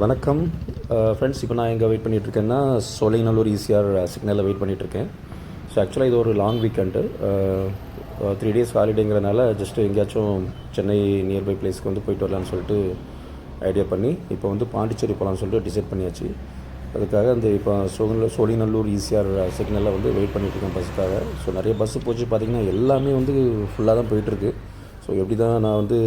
வணக்கம். ஃப்ரெண்ட்ஸ் இப்போ நான் எங்கே வெயிட் பண்ணிகிட்ருக்கேன்னா சோலைநல்லூர் ஈசிஆர் சிக்னலில் வெயிட் பண்ணிகிட்ருக்கேன் ஸோ ஆக்சுவலாக இது ஒரு லாங் வீக்கெண்டு த்ரீ டேஸ் ஹாலிடேங்கிறனால ஜஸ்ட்டு எங்கேயாச்சும் சென்னை நியர்பை பிளேஸ்க்கு வந்து போயிட்டு வரலான்னு சொல்லிட்டு ஐடியா பண்ணி இப்போ வந்து பாண்டிச்சேரி போகலான்னு சொல்லிட்டு டிசைட் பண்ணியாச்சு. அதுக்காக அந்த இப்போ சோழ சோழிநல்லூர் ஈசிஆர் சிக்னலில் வந்து வெயிட் பண்ணிகிட்ருக்கேன் பஸ்ஸுக்காக ஸோ நிறைய பஸ்ஸு போச்சு. பார்த்திங்கன்னா எல்லாமே வந்து ஃபுல்லாக தான் போயிட்டுருக்கு. ஸோ எப்படி தான் நான் வந்து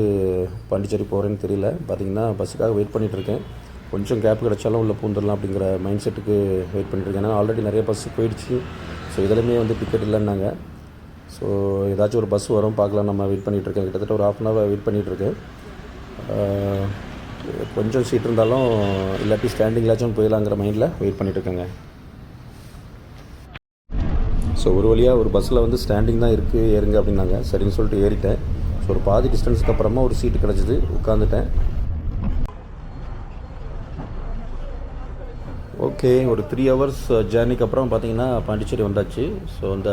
பாண்டிச்சேரி போகிறேன்னு தெரியல. பார்த்திங்கன்னா பஸ்ஸுக்காக வெயிட் பண்ணிகிட்ருக்கேன் கொஞ்சம் கேப் கிடச்சாலும் உள்ளே பூந்துடலாம் அப்படிங்கிற மைண்ட் செட்டுக்கு வெயிட் பண்ணிட்டுருக்கேன் ஏன்னா ஆல்ரெடி நிறைய பஸ் போயிடுச்சு. ஸோ இதுலையுமே வந்து டிக்கெட் இல்லைன்னாங்க. ஸோ ஏதாச்சும் ஒரு பஸ் வரும் பார்க்கலாம். நம்ம வெயிட் பண்ணிகிட்ருக்கேன் கிட்டத்தட்ட ஒரு ஆஃப் அன் ஹவர் வெயிட் பண்ணிகிட்ருக்கேன் கொஞ்சம் சீட் இருந்தாலும் இல்லாட்டி ஸ்டாண்டிங்லாச்சும் போயிடலாங்கிற மைண்டில் வெயிட் பண்ணிகிட்ருக்கேங்க ஸோ ஒரு வழியாக ஒரு பஸ்ஸில் வந்து ஸ்டாண்டிங் தான் இருக்குது ஏறுங்க அப்படின்னாங்க. சரின்னு சொல்லிட்டு ஏறிட்டேன். ஸோ ஒரு பாதி டிஸ்டன்ஸ்க்கு அப்புறமா ஒரு சீட்டு கிடச்சிது. உட்காந்துட்டேன் ஓகே ஒரு த்ரீ ஹவர்ஸ் ஜேர்னிக்கு அப்புறம் பார்த்தீங்கன்னா பாண்டிச்சேரி வந்தாச்சு. ஸோ இந்த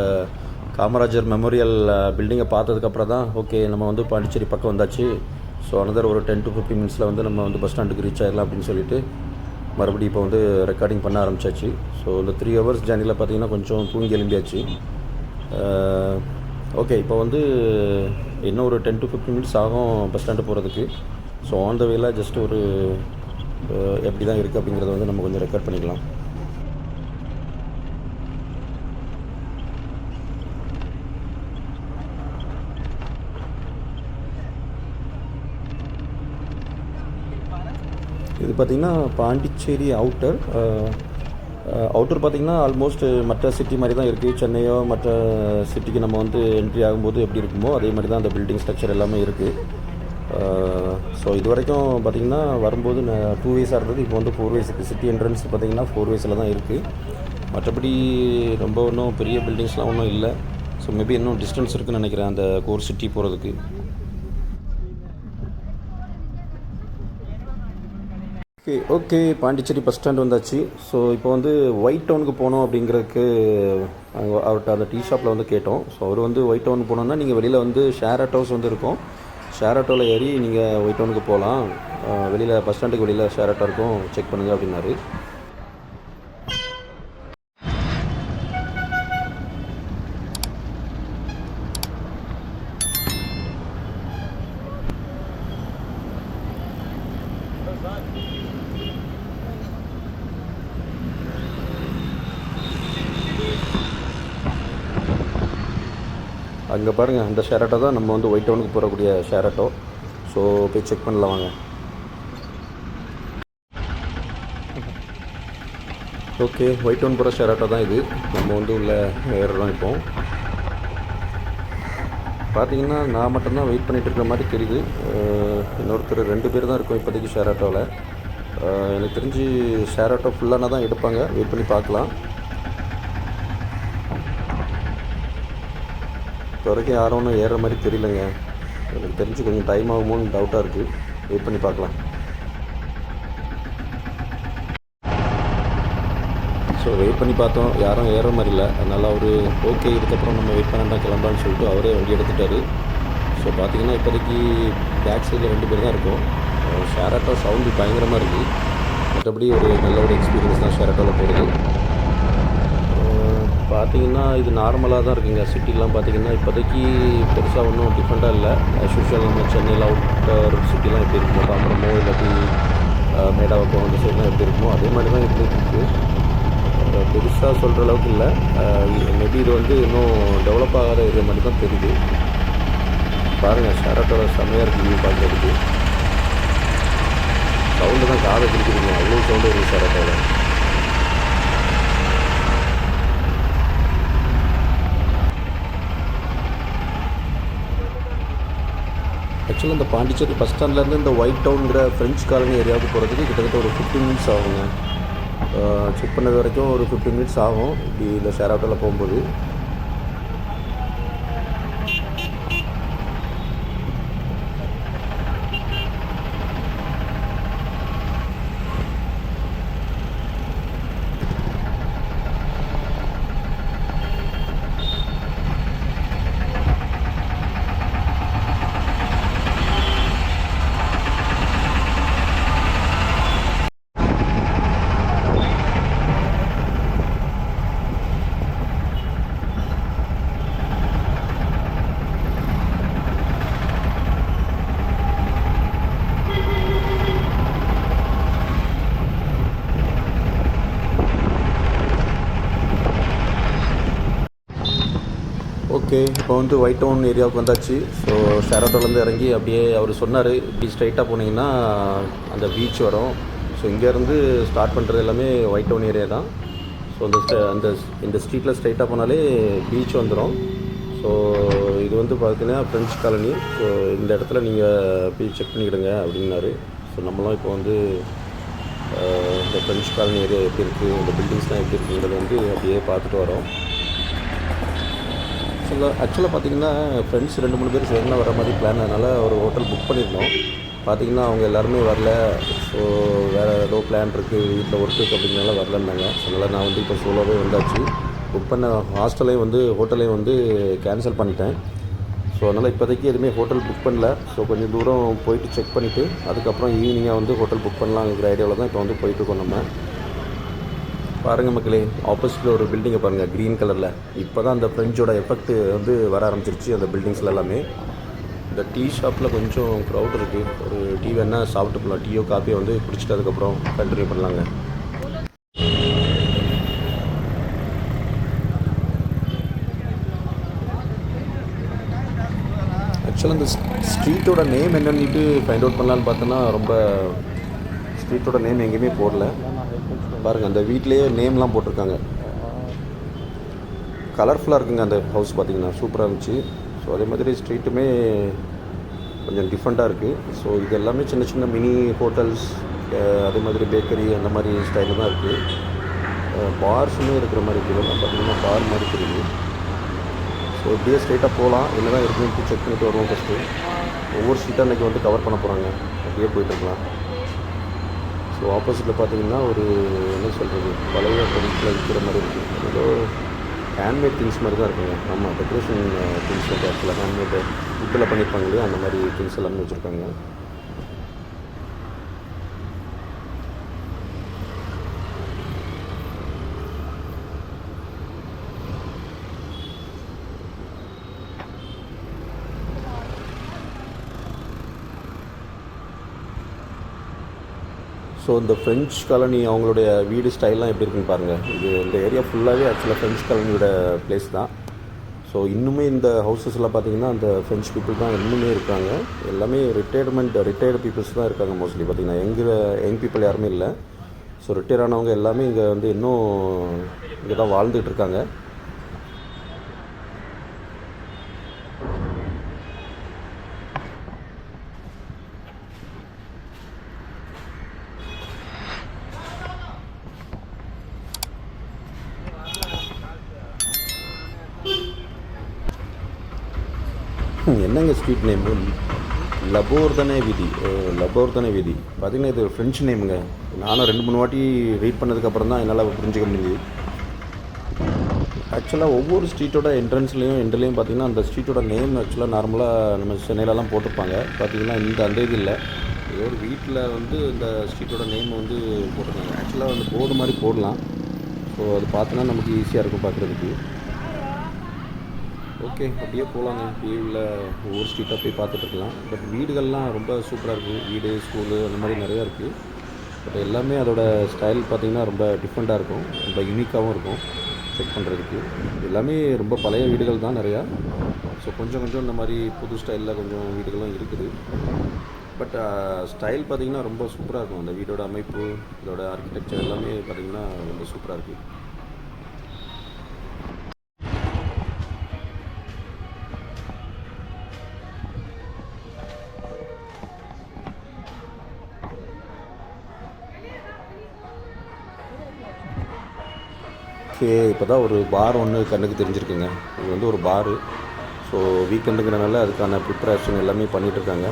காமராஜர் மெமோரியல் பில்டிங்கை uh, பார்த்ததுக்கப்புறம் தான் ஓகே நம்ம வந்து பாண்டிச்சேரி பக்கம் வந்தாச்சு. ஸோ அனதர் ஒரு டென் டு ஃபிஃப்டின் மினிட்ஸில் வந்து நம்ம வந்து பஸ் ஸ்டாண்டுக்கு ரீச் ஆகிடலாம் அப்படின்னு சொல்லிட்டு மறுபடியும் இப்போ வந்து ரெக்கார்டிங் பண்ண ஆரம்பிச்சாச்சு. ஸோ இந்த த்ரீ ஹவர்ஸ் ஜேர்னியில் பார்த்தீங்கன்னா கொஞ்சம் தூங்கி எழும்பியாச்சு. Uh, ஓகே இப்போ வந்து இன்னும் ஒரு டென் டு ஃபிஃப்டின் மினிட்ஸ் ஆகும் பஸ் ஸ்டாண்டு போகிறதுக்கு so on the way just ஒரு எப்படி தான் இருக்குது அப்படிங்கிறத வந்து நம்ம கொஞ்சம் ரெக்கார்ட் பண்ணிக்கலாம். இது பார்த்திங்கன்னா பாண்டிச்சேரி அவுட்டர் அவுட்டர் பார்த்திங்கன்னா ஆல்மோஸ்ட் மற்ற சிட்டி மாதிரி தான் இருக்குது சென்னையோ மற்ற சிட்டிக்கு நம்ம வந்து என்ட்ரி ஆகும்போது எப்படி இருக்குமோ அதே மாதிரி தான் அந்த பில்டிங் ஸ்ட்ரக்சர் எல்லாமே இருக்குது ஸோ இது வரைக்கும் பார்த்திங்கன்னா வரும்போது டூ வேஸாக இருந்தது. இப்போ வந்து ஃபோர் வேஸ் இருக்குது சிட்டி என்ட்ரன்ஸ் பார்த்திங்கன்னா ஃபோர் வேஸில் தான் இருக்குது மற்றபடி ரொம்ப ஒன்றும் பெரிய பில்டிங்ஸ்லாம் ஒன்றும் இல்லை. ஸோ மேபி இன்னும் டிஸ்டன்ஸ் இருக்குன்னு நினைக்கிறேன் அந்த கோர் சிட்டி போகிறதுக்கு okay okay Pondicherry bus stand வந்தாச்சு. ஸோ இப்போ வந்து ஒயிட் டவுனுக்கு போனோம் அப்படிங்கிறதுக்கு அவர்கிட்ட அந்த டீ ஷாப்பில் வந்து கேட்டோம். ஸோ அவர் வந்து ஒயிட் டவுன் போனோம்னா நீங்கள் வெளியில் வந்து ஷேர் ஆட்டோஸ் வந்து இருக்கும். ஷேர் ஆட்டோவில் ஏறி நீங்கள் ஒயிட் டவுனுக்கு போகலாம். வெளியில் பஸ் ஸ்டாண்டுக்கு வெளியில் ஷேர் ஆட்டோ இருக்கும் செக் பண்ணுங்கள் அப்படின்னாரு அங்கே பாருங்கள் அந்த ஷேர் ஆட்டோ தான் நம்ம வந்து ஒயிட் டவுனுக்கு போகக்கூடிய ஷேர் ஆட்டோ. ஸோ போய் செக் பண்ணலாம் வாங்க. ஓகே ஒயிட் டவுன் போகிற ஷேர் ஆட்டோ தான் இது. நம்ம வந்து உள்ள ஏறுறோம் இப்போ. பார்த்தீங்கன்னா நான் மட்டும்தான் வெயிட் பண்ணிகிட்டு இருக்கிற மாதிரி தெரியுது. இன்னொருத்தர் ரெண்டு பேர் தான் இருக்கும் இப்போதைக்கு ஷேர் ஆட்டோவில் எனக்கு தெரிஞ்சு ஷேர் ஆட்டோ ஃபுல்லானா தான் எடுப்பாங்க. வெயிட் பண்ணி பார்க்கலாம். இப்போ வரைக்கும் யாரும் ஒன்றும் ஏறுற மாதிரி தெரியலங்க. எனக்கு தெரிஞ்சு கொஞ்சம் டைம் ஆகுமோன்னு டவுட்டாக இருக்குது வெயிட் பண்ணி பார்க்கலாம். ஸோ வெயிட் பண்ணி பார்த்தோம். யாரும் ஏற மாதிரி இல்லை. அதனால் அவர் ஓகே இதுக்கப்புறம் நம்ம வெயிட் பண்ண கிளம்பான்னு சொல்லிட்டு அவரே வண்டி எடுத்துட்டாரு. ஸோ பார்த்தீங்கன்னா இப்போதைக்கு பேக் சைடில் ரெண்டு பேர் தான் இருக்கும். ஷேர் ஆட்டோ சவுண்டு பயங்கரமாக இருக்குது மற்றபடி ஒரு நல்ல ஒரு எக்ஸ்பீரியன்ஸ் தான் ஷேர் ஆட்டோவில் போகிறது பார்த்தீங்கன்னா இது நார்மலாக தான் இருக்குங்க. சிட்டிலாம் பார்த்தீங்கன்னா இப்போதைக்கு பெருசாக ஒன்றும் டிஃப்ரெண்ட்டாக இல்லை. யூஷுவல் நம்ம சென்னையில் அவுட்டர் சிட்டிலாம் எப்படி இருக்குமோ தாம்பரமோ இல்லாட்டி அஹ், மேடாவக்கம் அந்த சைட்லாம் எப்படி இருக்குமோ அதே மாதிரி தான் இப்படி இருக்குது பெருசாக சொல்கிற அளவுக்கு இல்லை. மேபி இது வந்து இன்னும் டெவலப் ஆகாத இது மாதிரி தான் தெரியுது. பாருங்கள் ஷேரட்டோட செம்மையாக இருக்குது வியூ பார்க்குறதுக்கு. சவுண்டு தான் காதை பிடிக்கிறீங்க அவ்வளோ சவுண்டு இருக்குது ஷேரட்டோட ஆக்சுவலாக இந்த பாண்டிச்சேரி பஸ் ஸ்டாண்ட்லேருந்து இந்த ஒயிட் டவுனுங்கிற ஃப்ரெஞ்ச் காலனி ஏரியாவுக்கு போகிறதுக்கு கிட்டத்தட்ட ஒரு ஃபிஃப்டின் மினிட்ஸ் ஆகுங்க. செக் பண்ணது வரைக்கும் ஒரு ஃபிஃப்டின் மினிட்ஸ் ஆகும். இப்படி இந்த ஷேர் ஆட்டோவில் போகும்போது. ஓகே இப்போ வந்து ஒயிட் டவுன் ஏரியாவுக்கு வந்தாச்சு. ஸோ ஷேரோட்டோலேருந்து இறங்கி அப்படியே அவர் சொன்னார் இப்படி ஸ்ட்ரைட்டாக போனீங்கன்னா அந்த பீச் வரும். ஸோ இங்கேருந்து ஸ்டார்ட் பண்ணுறது எல்லாமே ஒயிட் டவுன் ஏரியா தான். ஸோ அந்த அந்த இந்த ஸ்ட்ரீட்டில் ஸ்ட்ரைட்டாக போனாலே பீச் வந்துடும் ஸோ இது வந்து பார்த்தீங்கன்னா ஃப்ரெஞ்ச் காலனி ஸோ இந்த இடத்துல நீங்கள் போய் செக் பண்ணிக்கிடுங்க அப்படின்னாரு. ஸோ நம்மளும் இப்போ வந்து இந்த ஃப்ரெஞ்ச் காலனி ஏரியா எப்படி இருக்குது இந்த பில்டிங்ஸ்லாம் எப்படி இருக்குங்கிறது வந்து அப்படியே பார்த்துட்டு வரோம். ஆக்சுவலாக ஆக்சுவலாக பார்த்தீங்கன்னா ஃப்ரெண்ட்ஸ் ரெண்டு மூணு பேர் சேர்ந்து வர மாதிரி பிளான் அதனால் ஒரு ஹோட்டல் புக் பண்ணியிருந்தோம் பார்த்தீங்கன்னா அவங்க எல்லாருமே வரல. ஸோ வேறு ஏதோ பிளான் இருக்குது வீட்டில் ஒர்க் இருக்குது அப்படிங்கிறனால வரலன்னாங்க. அதனால் நான் வந்து இப்போ சோலோவே வந்தாச்சு. புக் பண்ண ஹாஸ்டலையும் வந்து ஹோட்டலையும் வந்து கேன்சல் பண்ணிட்டேன். ஸோ அதனால் இப்போதைக்கு எதுவுமே ஹோட்டல் புக் பண்ணல. ஸோ கொஞ்சம் தூரம் போயிட்டு செக் பண்ணிவிட்டு அதுக்கப்புறம் ஈவினிங்காக வந்து ஹோட்டல் புக் பண்ணலாங்கிற ஐடியாவில் தான் இப்போ வந்து போயிட்டுருக்கோம் நம்ம. பாருங்கள் மக்களே ஆப்போசிட்டில் ஒரு பில்டிங்கை பாருங்கள் க்ரீன் கலரில் இப்போ தான் அந்த ஃப்ரெஞ்சோட எஃபெக்ட் வந்து வர ஆரம்பிச்சிருச்சு அந்த பில்டிங்ஸில் எல்லாமே. இந்த டீ ஷாப்பில் கொஞ்சம் க்ரௌட் இருக்குது ஒரு டீ வேணால் சாப்பிட்டு போகலாம் டீயோ காஃபியோ வந்து குடிச்சிட்டு அதுக்கப்புறம் கண்டினியூ பண்ணலாங்க. ஆக்சுவலாக இந்த ஸ்ட்ரீட்டோட நேம் என்னன்னுட்டு ஃபைண்ட் அவுட் பண்ணலான்னு பார்த்தோன்னா ரொம்ப ஸ்ட்ரீட்டோட நேம் எங்கேயுமே போடல. பாருங்கள் அந்த வீட்லேயே நேம்லாம் போட்டிருக்காங்க. கலர்ஃபுல்லாக இருக்குங்க அந்த ஹவுஸ் பார்த்தீங்கன்னா சூப்பராக இருந்துச்சு. ஸோ அதே மாதிரி ஸ்ட்ரீட்டுமே கொஞ்சம் டிஃப்ரெண்ட்டாக இருக்குது ஸோ இது எல்லாமே சின்ன சின்ன மினி ஹோட்டல்ஸ் அதே மாதிரி பேக்கரி அந்த மாதிரி ஸ்டைலில் தான் இருக்குது பார்ஸுமே இருக்கிற மாதிரி இருக்குது. இதெல்லாம் பார்த்தீங்கன்னா பார் மாதிரி இருக்குது ஸோ இப்படியே ஸ்ட்ரைட்டாக போகலாம். என்ன தான் இருக்குன்னு செக் பண்ணிட்டு வருவோம் ஃபஸ்ட்டு ஒவ்வொரு ஸ்ட்ரீட்டாக இன்றைக்கி வந்து கவர் பண்ண போகிறாங்க அப்படியே போயிட்டுருக்கலாம் ஸோ ஆப்போசிட்டில் பார்த்தீங்கன்னா ஒரு என்ன சொல்கிறது பழைய பொருட்களை விற்கிற மாதிரி இருக்குது ஏதோ ஹேண்ட்மேட் திங்ஸ் மாதிரி தான் இருக்குங்க. ஆமாம் டெக்கரேஷன் திங்ஸ் வந்து ஆக்சுவலாக ஹேண்ட்மேடு வுட்டில் பண்ணியிருப்பாங்க இல்லையா? அந்த மாதிரி திங்ஸ் எல்லாமே வச்சுருக்காங்க. ஸோ இந்த ஃப்ரெஞ்ச் காலனி அவங்களுடைய வீடு ஸ்டைல்லாம் எப்படி இருக்குன்னு பாருங்கள் இது இந்த ஏரியா ஃபுல்லாகவே ஆக்சுவலாக ஃப்ரெஞ்ச் காலனியோட பிளேஸ் தான். ஸோ இன்னுமே இந்த ஹவுசஸ்லாம் பார்த்தீங்கன்னா அந்த ஃப்ரெஞ்ச் பீப்புள் தான் இன்னுமே இருக்காங்க. எல்லாமே ரிட்டையர்மெண்ட் ரிட்டையர்டு பீப்புள்ஸ் தான் இருக்காங்க மோஸ்ட்லி பார்த்தீங்கன்னா எங்கிற யங் பீப்புள் யாருமே இல்லை. ஸோ ரிட்டையர் ஆனவங்க எல்லாமே இங்கே வந்து இன்னும் இங்கே தான் வாழ்ந்துகிட்டு இருக்காங்க. என்னங்க ஸ்ட்ரீட் நேமு லபோர்தனை விதி. லபோர்தனை விதி. பார்த்திங்கன்னா பார்த்தீங்கன்னா இது ஃப்ரெஞ்சு நேமுங்க நானும் ரெண்டு மூணு வாட்டி ரீட் பண்ணதுக்கப்புறம் தான் என்னால் புரிஞ்சுக்க முடியுது ஆக்சுவலாக ஒவ்வொரு ஸ்ட்ரீட்டோட என்ட்ரன்ஸ்லேயும் எண்ட்லேயும் பார்த்தீங்கன்னா அந்த ஸ்ட்ரீட்டோட நேம் ஆக்சுவலாக நார்மலாக நம்ம சென்னையிலலாம் போட்டிருப்பாங்க. பார்த்தீங்கன்னா இந்த அந்த இது இல்லை ஏதோ ஒரு வீட்டில் வந்து இந்த ஸ்ட்ரீட்டோட நேம் வந்து போட்டிருக்காங்க. ஆக்சுவலாக வந்து போர்டு மாதிரி போடலாம். ஸோ அது பார்த்தோன்னா நமக்கு ஈஸியாக இருக்கும் பார்க்குறதுக்கு ஓகே அப்படியே போகலாங்க அப்படியே உள்ள ஒவ்வொரு ஸ்ட்ரீட்டாக போய் பார்த்துட்டு இருக்கலாம். பட் வீடுகள்லாம் ரொம்ப சூப்பராக இருக்குது வீடு ஸ்கூலு அந்த மாதிரி நிறையா இருக்குது பட் எல்லாமே அதோட ஸ்டைல் பார்த்திங்கன்னா ரொம்ப டிஃப்ரெண்ட்டாக இருக்கும். ரொம்ப யூனிக்காகவும் இருக்கும். செக் பண்ணுறதுக்கு எல்லாமே ரொம்ப பழைய வீடுகள் தான் நிறையா. ஸோ கொஞ்சம் கொஞ்சம் இந்த மாதிரி புது ஸ்டைலில் கொஞ்சம் வீடுகளும் இருக்குது. பட் ஸ்டைல் பார்த்திங்கன்னா ரொம்ப சூப்பராக இருக்கும். அந்த வீடோட அமைப்பு இதோட ஆர்கிடெக்சர் எல்லாமே பார்த்திங்கன்னா ரொம்ப சூப்பராக இருக்குது ஓகே இப்போ தான் ஒரு பார் ஒன்று கண்ணுக்கு தெரிஞ்சிருக்குங்க. இது வந்து ஒரு பாரு ஸோ வீக்கெண்டுங்கிறனால அதுக்கான ப்ரிப்பரேஷன் எல்லாமே பண்ணிகிட்டு இருக்காங்க.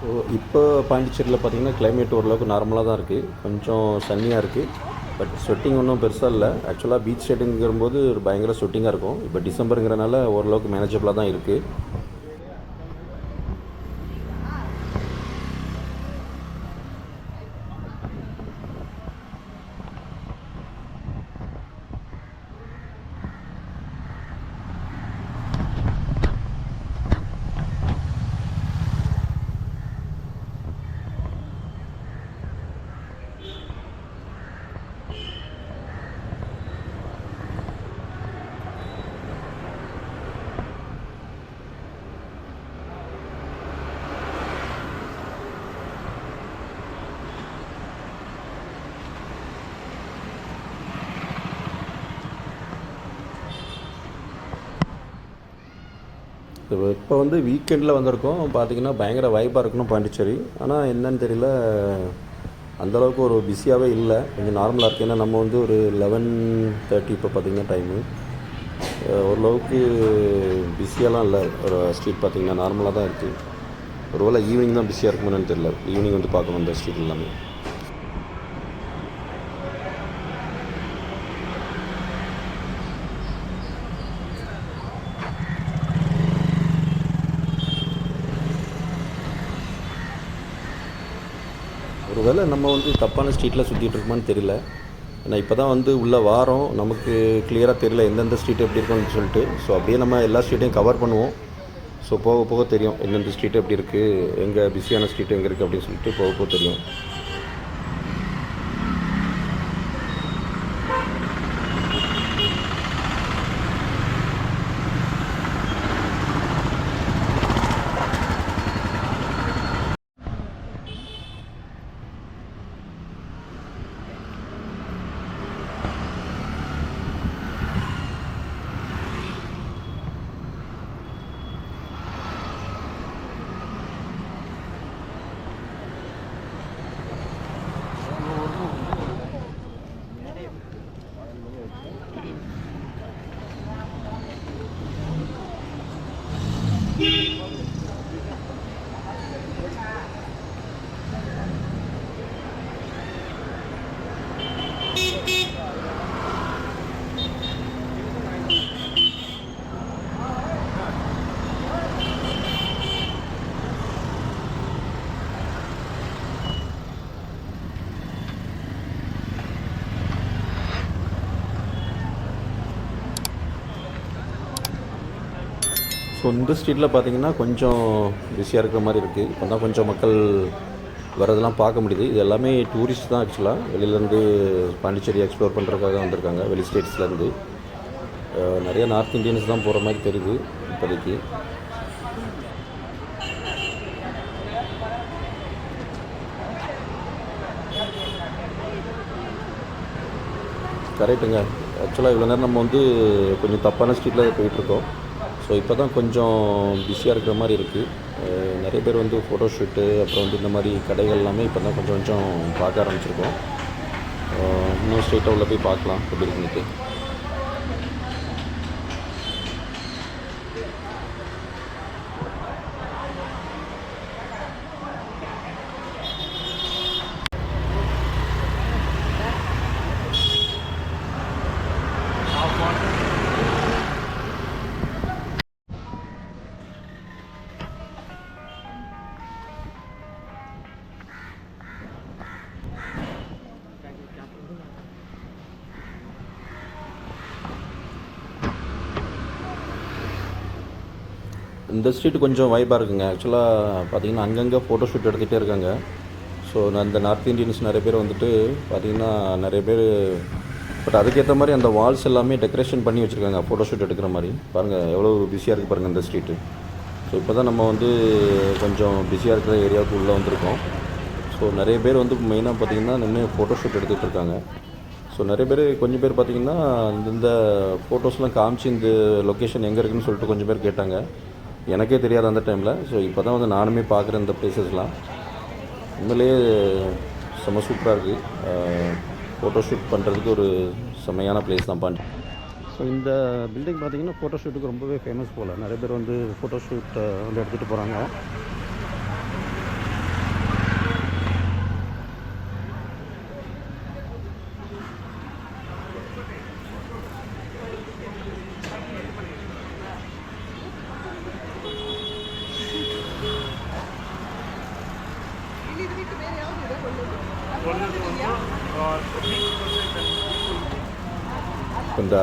ஸோ இப்போ பாண்டிச்சேரியில் பார்த்தீங்கன்னா கிளைமேட் ஓரளவுக்கு நார்மலாக தான் இருக்குது கொஞ்சம் சன்னியாக இருக்குது பட் ஸ்வெட்டிங் ஒன்றும் பெருசாக இல்லை. ஆக்சுவலாக பீச் சைடுங்கிறபோது ஒரு பயங்கர ஸ்வெட்டிங்காக இருக்கும். இப்போ டிசம்பருங்கிறனால ஓரளவுக்கு மேனேஜபிளாக தான் இருக்குது இப்போ வந்து வீக்கெண்டில் வந்திருக்கோம். பார்த்தீங்கன்னா பயங்கர வாய்ப்பாக இருக்கணும் பாண்டிச்சேரி. ஆனால் என்னன்னு தெரியல. அந்தளவுக்கு ஒரு பிஸியாகவே இல்லை. கொஞ்சம் நார்மலாக இருக்குது ஏன்னா நம்ம வந்து ஒரு லெவன் தேர்ட்டி இப்போ பார்த்திங்கன்னா டைமு ஓரளவுக்கு பிஸியாலாம் இல்லை. ஒரு ஸ்ட்ரீட் பார்த்திங்கன்னா நார்மலாக தான் இருக்குது ஒருவேளை ஈவினிங் தான் பிஸியாக இருக்குமோன்னு தெரியல. ஈவினிங் வந்து பார்க்கணும் இந்த ஸ்ட்ரீட் எல்லாமே. ஒருவேளை நம்ம வந்து தப்பான ஸ்ட்ரீட்டில் சுற்றிட்டு இருக்கோமான்னு தெரியல. ஏன்னா இப்போ தான் வந்து உள்ளே வாரம் நமக்கு கிளியராக தெரியல எந்தெந்த ஸ்ட்ரீட் எப்படி இருக்கும்னு சொல்லிட்டு. ஸோ அப்படியே நம்ம எல்லா ஸ்ட்ரீட்டையும் கவர் பண்ணுவோம். ஸோ போக போக தெரியும் எந்தெந்த ஸ்ட்ரீட் எப்படி இருக்குது எங்கே பிஸியான ஸ்ட்ரீட் எங்கே இருக்குது அப்படின்னு சொல்லிட்டு போக போக தெரியும். இந்த ஸ்ட்ரீட்டில் பார்த்தீங்கன்னா கொஞ்சம் பிஸியாக இருக்கிற மாதிரி இருக்குது இப்போ தான் கொஞ்சம் மக்கள் வரதெல்லாம் பார்க்க முடியுது. இது எல்லாமே டூரிஸ்ட் தான் ஆக்சுவலாக வெளியிலேருந்து பாண்டிச்சேரி எக்ஸ்ப்ளோர் பண்ணுறதுக்காக வந்திருக்காங்க. வெளி ஸ்டேட்ஸ்லேருந்து நிறைய நார்த் இந்தியன்ஸ் தான் போகிற மாதிரி தெரியுது இப்போதைக்கு. கரெக்டுங்க ஆக்சுவலாக இவ்வளோ நேரம் நம்ம வந்து கொஞ்சம் தப்பான ஸ்ட்ரீட்டில் போயிட்டுருக்கோம் ஸோ இப்போ தான் கொஞ்சம் பிஸியாக இருக்கிற மாதிரி இருக்குது நிறைய பேர் வந்து ஃபோட்டோ ஷூட்டு அப்புறம் வந்து இந்த மாதிரி கடைகள் எல்லாமே இப்போ தான் கொஞ்சம் கொஞ்சம் பார்க்க ஆரம்பிச்சிருக்கோம். இன்னும் ஸ்ட்ரெயிட்டாக உள்ள போய் பார்க்கலாம். எப்படி இருக்குன்னுட்டு. இந்த ஸ்ட்ரீட் கொஞ்சம் வைப்பாக இருக்குங்க. ஆக்சுவலாக பார்த்தீங்கன்னா அங்கங்கே ஃபோட்டோ ஷூட் எடுத்துகிட்டே இருக்காங்க. ஸோ இந்த நார்த் இந்தியன்ஸ் நிறைய பேர் வந்துட்டு பார்த்தீங்கன்னா நிறைய பேர் பட் அதுக்கேற்ற மாதிரி அந்த வால்ஸ் எல்லாமே டெக்கரேஷன் பண்ணி வச்சுருக்காங்க. ஃபோட்டோ ஷூட் எடுக்கிற மாதிரி. பாருங்கள் எவ்வளோ பிஸியாக இருக்குது பாருங்கள் இந்த ஸ்ட்ரீட்டு ஸோ இப்போ தான் நம்ம வந்து கொஞ்சம் பிஸியாக இருக்கிற ஏரியாவுக்கு உள்ளே வந்திருக்கோம். ஸோ நிறைய பேர் வந்து மெயினாக பார்த்தீங்கன்னா நின்று ஃபோட்டோ ஷூட் எடுத்துகிட்டு இருக்காங்க. ஸோ நிறைய பேர் கொஞ்சம் பேர் பார்த்தீங்கன்னா இந்த ஃபோட்டோஸ்லாம் காமிச்சு இந்த லொக்கேஷன் எங்கே இருக்குன்னு சொல்லிட்டு கொஞ்சம் பேர் கேட்டாங்க. எனக்கே தெரியாது அந்த டைமில் ஸோ இப்போ தான் வந்து நானுமே பார்க்குறேன் இந்த ப்ளேசஸ்லாம் உண்மையிலேயே செம்ம சூப்பராக இருக்குது ஃபோட்டோ ஷூட் பண்ணுறதுக்கு ஒரு செம்மையான பிளேஸ் தான் பாண்டி. ஸோ இந்த பில்டிங் பார்த்தீங்கன்னா ஃபோட்டோ ஷூட்டுக்கு ரொம்பவே ஃபேமஸ் போல். நிறைய பேர் வந்து ஃபோட்டோஷூட்டை வந்து எடுத்துகிட்டு போகிறாங்க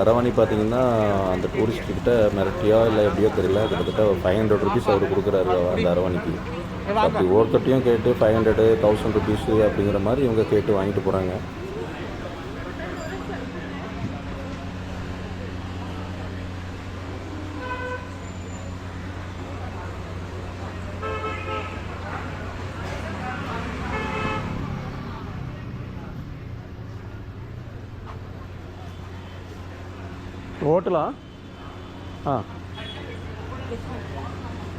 இப்போ அரவாணி பார்த்தீங்கன்னா அந்த டூரிஸ்ட் கிட்ட மிரட்டியா இல்லை எப்படியோ தெரியல. கிட்டத்தட்ட ஃபைவ் ஹண்ட்ரட் ருபீஸ் அவர் கொடுக்குறாரு அந்த அரவாணிக்கு. அப்படி ஒருத்தட்டையும் கேட்டு ஃபைவ் ஹண்ட்ரடு தௌசண்ட் ருபீஸு அப்படிங்கிற மாதிரி இவங்க கேட்டு வாங்கிட்டு போகிறாங்க ஹோட்டலா? ஆ.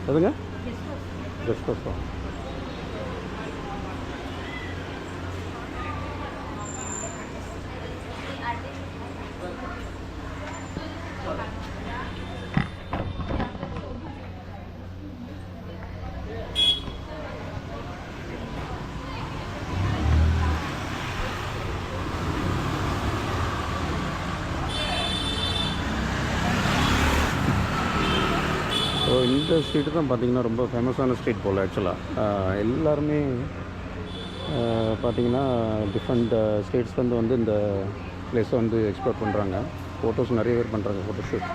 எதுங்க? கெஸ்ட் ஹவுஸ் இந்த ஸ்ட்ரீட்டு தான் பார்த்திங்கன்னா ரொம்ப ஃபேமஸான ஸ்ட்ரீட் போல் ஆக்சுவலாக எல்லாருமே பார்த்தீங்கன்னா டிஃப்ரெண்ட் ஸ்டேட்ஸ்லேருந்து வந்து இந்த பிளேஸை வந்து எக்ஸ்ப்ளோர் பண்ணுறாங்க ஃபோட்டோஸ் நிறைய பேர் பண்ணுறாங்க ஃபோட்டோ ஷூட்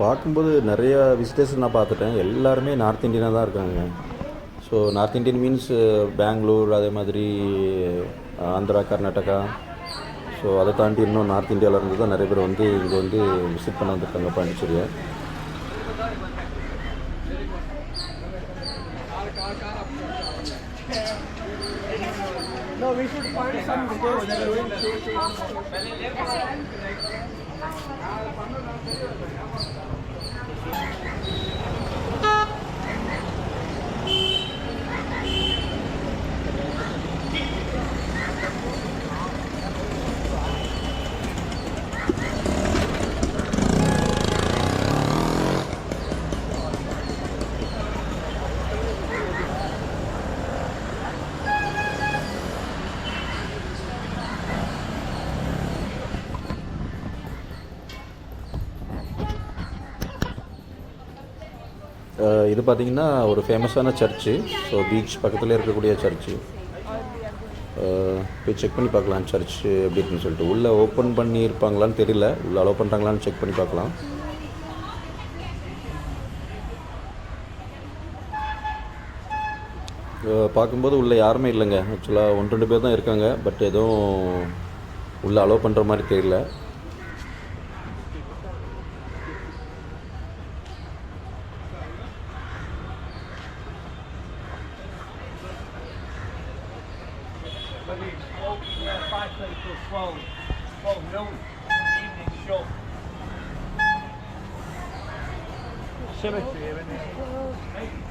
பார்க்கும்போது நிறைய விசிட்டர்ஸ் நான் பார்த்துட்டேன். எல்லாருமே நார்த் இந்தியனாக தான் இருக்காங்க. So north Indian means Bangalore அதே மாதிரி ஆந்திரா கர்நாடகா ஸோ அதை தாண்டி இன்னும் நார்த் இந்தியாவில் இருந்து தான் நிறைய பேர் வந்து இங்கே வந்து விசிட் பண்ண வந்திருக்காங்க பாண்டிச்சேரியை. No, we should find some இது பார்த்தீங்கன்னா ஒரு ஃபேமஸான சர்ச்சு ஸோ பீச் பக்கத்தில் இருக்கக்கூடிய சர்ச்சு போய் செக் பண்ணி பார்க்கலாம் சர்ச்சு எப்படி இருக்குன்னு சொல்லிட்டு. உள்ளே ஓப்பன் பண்ணியிருப்பாங்களான்னு தெரியல. உள்ளே அலோவ் பண்ணுறாங்களான்னு செக் பண்ணி பார்க்கலாம். பார்க்கும்போது உள்ளே யாருமே இல்லைங்க. ஆக்சுவலாக ஒன்று ரெண்டு பேர் தான் இருக்காங்க. பட் எதுவும் உள்ளே அலோவ் பண்ணுற மாதிரி தெரியல. Thursday till 12, 12 noon, evening show. Cemetery, here, isn't it?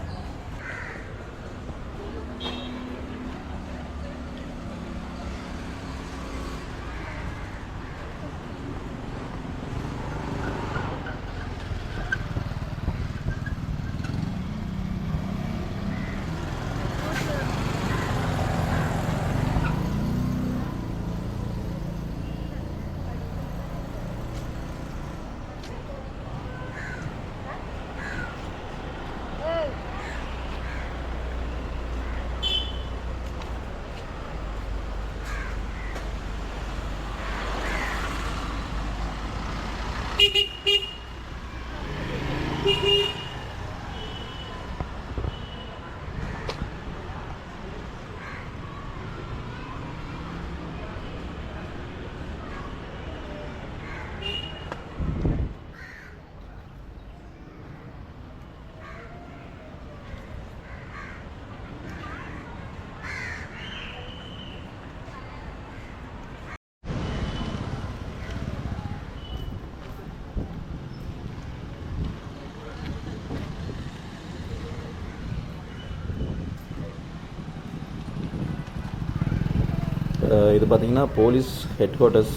இது பார்த்தீங்கன்னா போலீஸ் ஹெட் குவார்ட்டர்ஸ்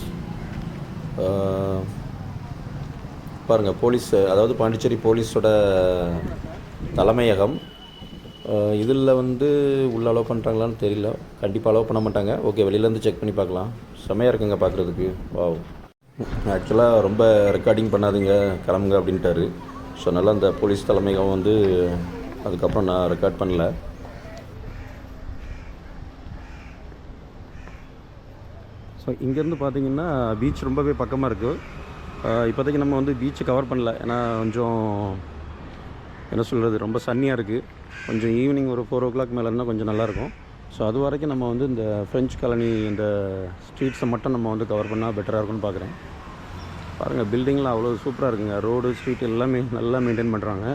பாருங்கள் போலீஸ் அதாவது பாண்டிச்சேரி போலீஸோட தலைமையகம். இதில் வந்து உள்ள அலோவ் பண்ணுறாங்களான்னு தெரியல. கண்டிப்பாக அலோவ் பண்ண மாட்டாங்க. ஓகே வெளியிலேருந்து செக் பண்ணி பார்க்கலாம். செமையாக இருக்குங்க பார்க்குறதுக்கு. வாவ் ஆக்சுவலாக ரொம்ப ரெக்கார்டிங் பண்ணாதீங்க. கிளம்புங்க அப்படின்ட்டாரு. ஸோ அதனால் அந்த போலீஸ் தலைமையகம் வந்து அதுக்கப்புறம் நான் ரெக்கார்ட் பண்ணல. ஸோ இங்கேருந்து பார்த்தீங்கன்னா பீச் ரொம்பவே பக்கமாக இருக்குது இப்போதைக்கு நம்ம வந்து பீச்சை கவர் பண்ணல. ஏன்னா கொஞ்சம் என்ன சொல்கிறது ரொம்ப சன்னியாக இருக்குது கொஞ்சம் ஈவினிங் ஒரு ஃபோர் ஓ கிளாக் மேலே இருந்தால் கொஞ்சம் நல்லாயிருக்கும் ஸோ அது வரைக்கும் நம்ம வந்து இந்த ஃப்ரெஞ்ச் காலனி இந்த ஸ்ட்ரீட்ஸை மட்டும் நம்ம வந்து கவர் பண்ணால் பெட்டராக இருக்கும்னு பார்க்குறேன் பாருங்கள் பில்டிங்லாம் அவ்வளோ சூப்பராக இருக்குங்க. ரோடு ஸ்ட்ரீட் எல்லாமே நல்லா மெயின்டைன் பண்ணுறாங்க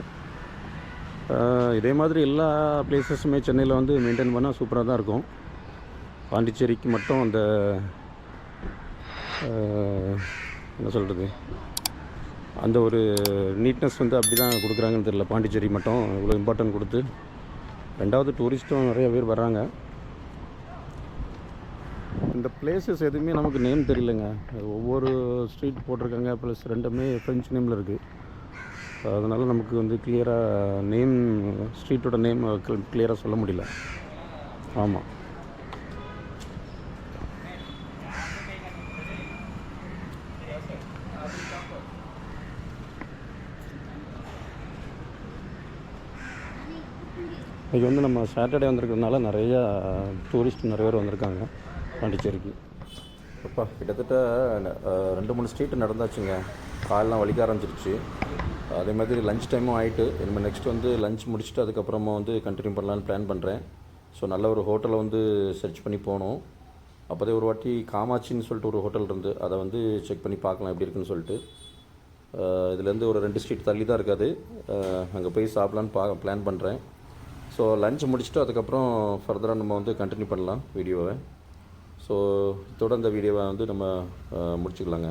இதே மாதிரி எல்லா பிளேசஸுமே சென்னையில் வந்து மெயின்டைன் பண்ணால் சூப்பராக தான் இருக்கும். பாண்டிச்சேரிக்கு மட்டும் அந்த என்ன சொல்கிறது அந்த ஒரு நீட்னஸ் வந்து அப்படி தான் கொடுக்குறாங்கன்னு தெரியல. பாண்டிச்சேரி மட்டும் இவ்வளோ இம்பார்ட்டன்ட் கொடுத்து. ரெண்டாவது டூரிஸ்ட்டும் நிறைய பேர் வர்றாங்க. இந்த பிளேசஸ் எதுவுமே நமக்கு நேம் தெரியலங்க. ஒவ்வொரு ஸ்ட்ரீட் போட்டிருக்காங்க ப்ளஸ் ரெண்டுமே ஃப்ரெஞ்ச் நேமில் இருக்குது அதனால் நமக்கு வந்து கிளியராக நேம் ஸ்ட்ரீட்டோட நேம் கிளியராக சொல்ல முடியல. ஆமாம் இன்றைக்கி வந்து நம்ம சாட்டர்டே வந்திருக்கிறதுனால நிறையா டூரிஸ்ட் நிறைய பேர் வந்திருக்காங்க பாண்டிச்சேரிக்கு. அப்பா கிட்டத்தட்ட ரெண்டு மூணு ஸ்ட்ரீட்டு நடந்தாச்சுங்க. காலெலாம் வலிக்க ஆரம்பிச்சிருச்சு. அதே மாதிரி லஞ்ச் டைமும் ஆகிட்டு இனிமேல் நெக்ஸ்ட் வந்து லஞ்ச் முடிச்சுட்டு அதுக்கப்புறமா வந்து கண்டினியூ பண்ணலான்னு பிளான் பண்ணுறேன் ஸோ நல்ல ஒரு ஹோட்டலை வந்து சர்ச் பண்ணி போகணும் அப்போதே ஒரு வாட்டி காமாட்சின்னு சொல்லிட்டு ஒரு ஹோட்டல் இருந்து அதை வந்து செக் பண்ணி பார்க்கலாம் எப்படி இருக்குன்னு சொல்லிட்டு. இதுலேருந்து ஒரு ரெண்டு ஸ்ட்ரீட் தள்ளி தான் இருக்காது அங்கே போய் சாப்பிட்லான்னு பா பிளான் பண்ணுறேன் ஸோ லஞ்ச் முடிச்சுட்டு அதுக்கப்புறம் ஃபர்தராக நம்ம வந்து கண்டினியூ பண்ணலாம் வீடியோவை ஸோ இதோட இந்த வீடியோவை வந்து நம்ம முடிச்சுக்கலாங்க.